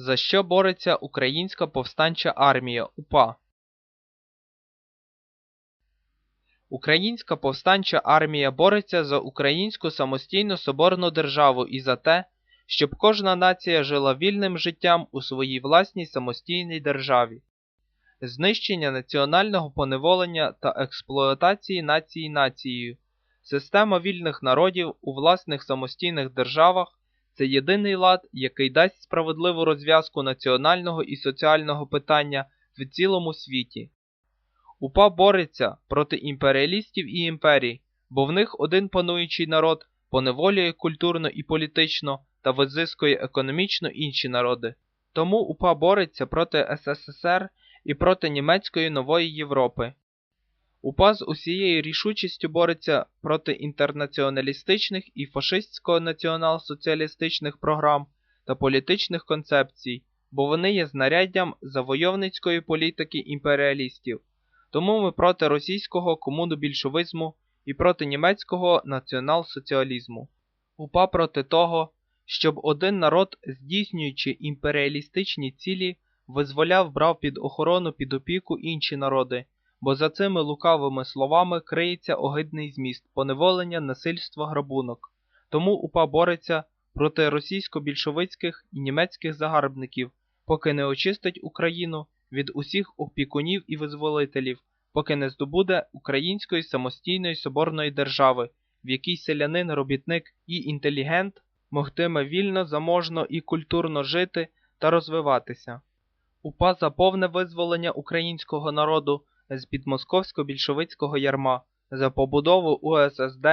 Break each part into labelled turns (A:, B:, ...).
A: За що бореться Українська повстанча армія УПА? Українська повстанча армія бореться за українську самостійну соборну державу і за те, щоб кожна нація жила вільним життям у своїй власній самостійній державі. Знищення національного поневолення та експлуатації нації нацією, система вільних народів у власних самостійних державах це єдиний лад, який дасть справедливу розв'язку національного і соціального питання в цілому світі. УПА бореться проти імперіалістів і імперій, бо в них один пануючий народ поневолює культурно і політично та визискує економічно інші народи. Тому УПА бореться проти СССР і проти німецької нової Європи. УПА з усією рішучістю бореться проти інтернаціоналістичних і фашистсько-націонал-соціалістичних програм та політичних концепцій, бо вони є знаряддям завойовницької політики імперіалістів. Тому ми проти російського комунобільшовизму і проти німецького націонал-соціалізму. УПА проти того, щоб один народ, здійснюючи імперіалістичні цілі, визволяв брав під охорону під опіку інші народи бо за цими лукавими словами криється огидний зміст, поневолення, насильство, грабунок. Тому УПА бореться проти російсько-більшовицьких і німецьких загарбників, поки не очистить Україну від усіх опікунів і визволителів, поки не здобуде української самостійної соборної держави, в якій селянин, робітник і інтелігент могтиме вільно, заможно і культурно жити та розвиватися. УПА за повне визволення українського народу з під московсько-більшовицького ярма за побудову УССД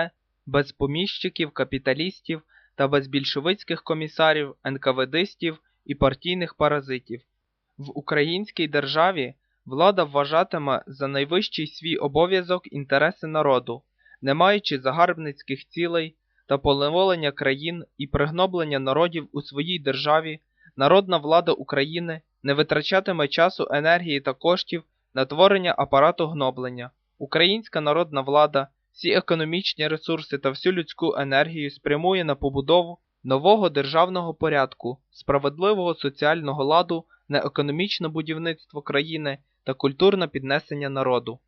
A: без поміщиків, капіталістів та без більшовицьких комісарів, НКВДистів і партійних паразитів. В українській державі влада вважатиме за найвищий свій обов'язок інтереси народу, не маючи загарбницьких цілей та поневолення країн і пригноблення народів у своїй державі, народна влада України не витрачатиме часу, енергії та коштів на творення апарату гноблення. Українська народна влада, всі економічні ресурси та всю людську енергію спрямує на побудову нового державного порядку, справедливого соціального ладу на економічне будівництво країни та культурне піднесення народу.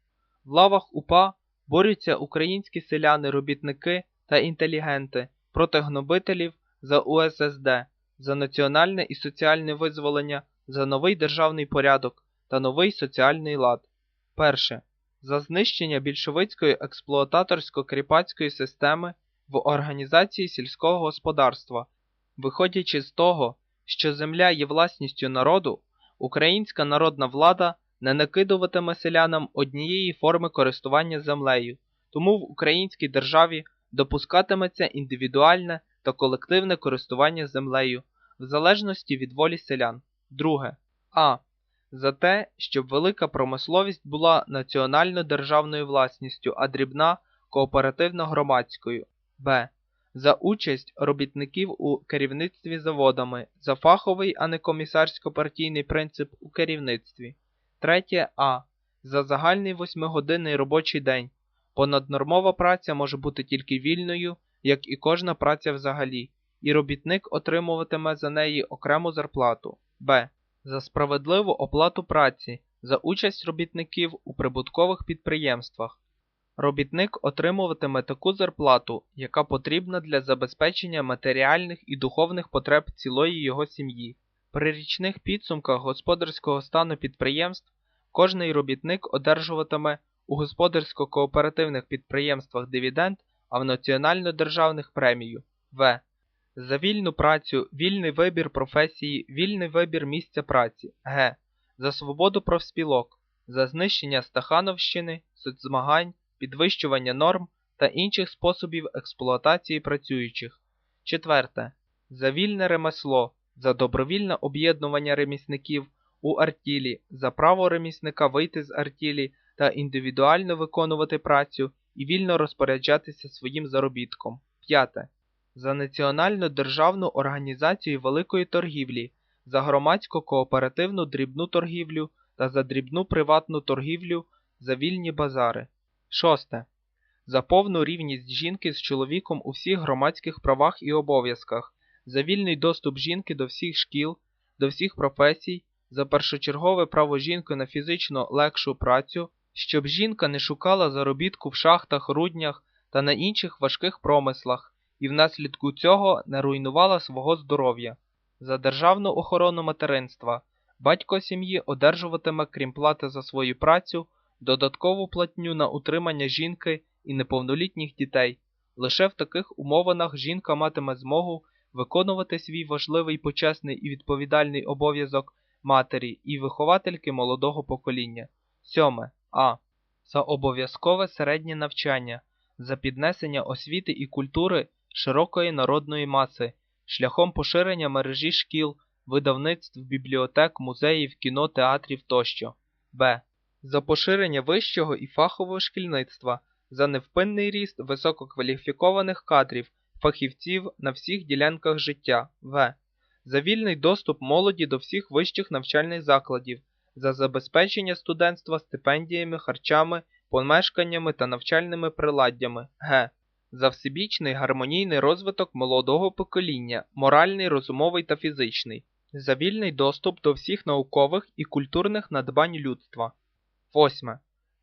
A: В лавах УПА борються українські селяни, робітники та інтелігенти проти гнобителів за УССД, за національне і соціальне визволення, за новий державний порядок, та новий соціальний лад. Перше. За знищення більшовицької експлуататорсько-кріпацької системи в організації сільського господарства, виходячи з того, що земля є власністю народу, українська народна влада не накидуватиме селянам однієї форми користування землею, тому в українській державі допускатиметься індивідуальне та колективне користування землею в залежності від волі селян. Друге. А за те, щоб велика промисловість була національно державною власністю, а дрібна кооперативно громадською. Б. За участь робітників у керівництві заводами, за фаховий, а не комісарсько-партійний принцип у керівництві. Третє А. За загальний восьмигодинний робочий день. Понаднормова праця може бути тільки вільною, як і кожна праця взагалі, і робітник отримуватиме за неї окрему зарплату. Б за справедливу оплату праці, за участь робітників у прибуткових підприємствах. Робітник отримуватиме таку зарплату, яка потрібна для забезпечення матеріальних і духовних потреб цілої його сім'ї. При річних підсумках господарського стану підприємств кожний робітник одержуватиме у господарсько-кооперативних підприємствах дивіденд, а в національно-державних премію В за вільну працю, вільний вибір професії, вільний вибір місця праці, г. За свободу профспілок, за знищення стахановщини, соцзмагань, підвищування норм та інших способів експлуатації працюючих. Четверте. За вільне ремесло, за добровільне об'єднування ремісників у артілі, за право ремісника вийти з артілі та індивідуально виконувати працю і вільно розпоряджатися своїм заробітком. П'яте за Національну державну організацію великої торгівлі, за громадську кооперативну дрібну торгівлю та за дрібну приватну торгівлю за вільні базари. Шосте. За повну рівність жінки з чоловіком у всіх громадських правах і обов'язках, за вільний доступ жінки до всіх шкіл, до всіх професій, за першочергове право жінки на фізично легшу працю, щоб жінка не шукала заробітку в шахтах, руднях та на інших важких промислах і внаслідку цього не руйнувала свого здоров'я. За державну охорону материнства батько сім'ї одержуватиме, крім плати за свою працю, додаткову платню на утримання жінки і неповнолітніх дітей. Лише в таких умовинах жінка матиме змогу виконувати свій важливий почесний і відповідальний обов'язок матері і виховательки молодого покоління. 7. А. За обов'язкове середнє навчання, за піднесення освіти і культури широкої народної маси, шляхом поширення мережі шкіл, видавництв, бібліотек, музеїв, кіно, театрів тощо. Б. За поширення вищого і фахового шкільництва, за невпинний ріст висококваліфікованих кадрів, фахівців на всіх ділянках життя. В. За вільний доступ молоді до всіх вищих навчальних закладів, за забезпечення студентства стипендіями, харчами, помешканнями та навчальними приладдями. Г. За всебічний гармонійний розвиток молодого покоління, моральний, розумовий та фізичний, за вільний доступ до всіх наукових і культурних надбань людства. 8.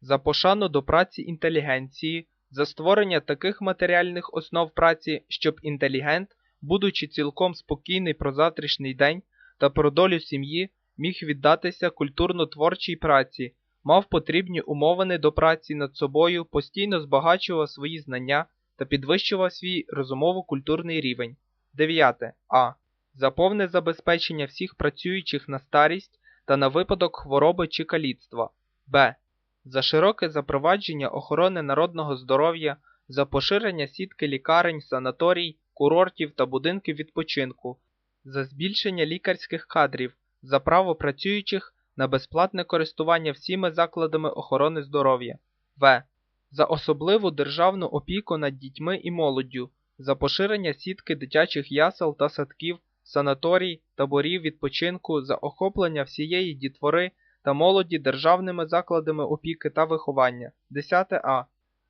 A: За пошану до праці інтелігенції, за створення таких матеріальних основ праці, щоб інтелігент, будучи цілком спокійний про завтрашній день та про долю сім'ї, міг віддатися культурно-творчій праці, мав потрібні умовини до праці над собою, постійно збагачував свої знання та підвищував свій розумово-культурний рівень. 9. А. За повне забезпечення всіх працюючих на старість та на випадок хвороби чи каліцтва. Б. За широке запровадження охорони народного здоров'я, за поширення сітки лікарень, санаторій, курортів та будинків відпочинку, за збільшення лікарських кадрів, за право працюючих на безплатне користування всіми закладами охорони здоров'я. В. За особливу державну опіку над дітьми і молоддю, за поширення сітки дитячих ясел та садків, санаторій, таборів відпочинку, за охоплення всієї дітвори та молоді державними закладами опіки та виховання. 10 А.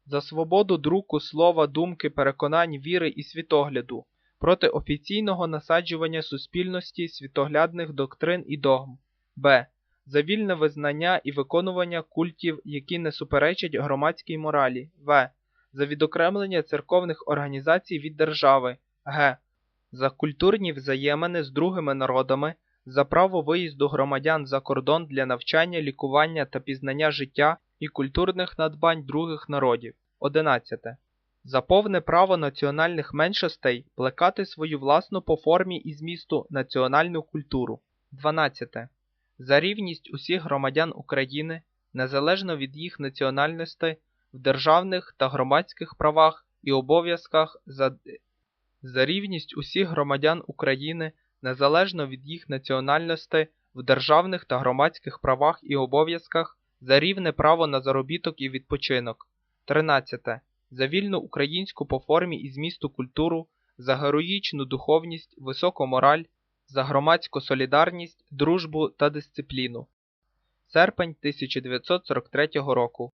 A: За свободу друку, слова, думки, переконань, віри і світогляду, проти офіційного насаджування суспільності світоглядних доктрин і догм. Б. За вільне визнання і виконування культів, які не суперечать громадській моралі. В. За відокремлення церковних організацій від держави. Г. За культурні взаємини з другими народами, за право виїзду громадян за кордон для навчання, лікування та пізнання життя і культурних надбань других народів. 11. За повне право національних меншостей плекати свою власну по формі і змісту національну культуру. 12. За рівність усіх громадян України, незалежно від їх національності, в державних та громадських правах і обов'язках за, за рівність усіх громадян України, незалежно від їх національності, в державних та громадських правах і обов'язках, за рівне право на заробіток і відпочинок. 13. За вільну українську по формі і змісту культуру, за героїчну духовність, високу мораль, за громадську солідарність, дружбу та дисципліну. Серпень 1943 року.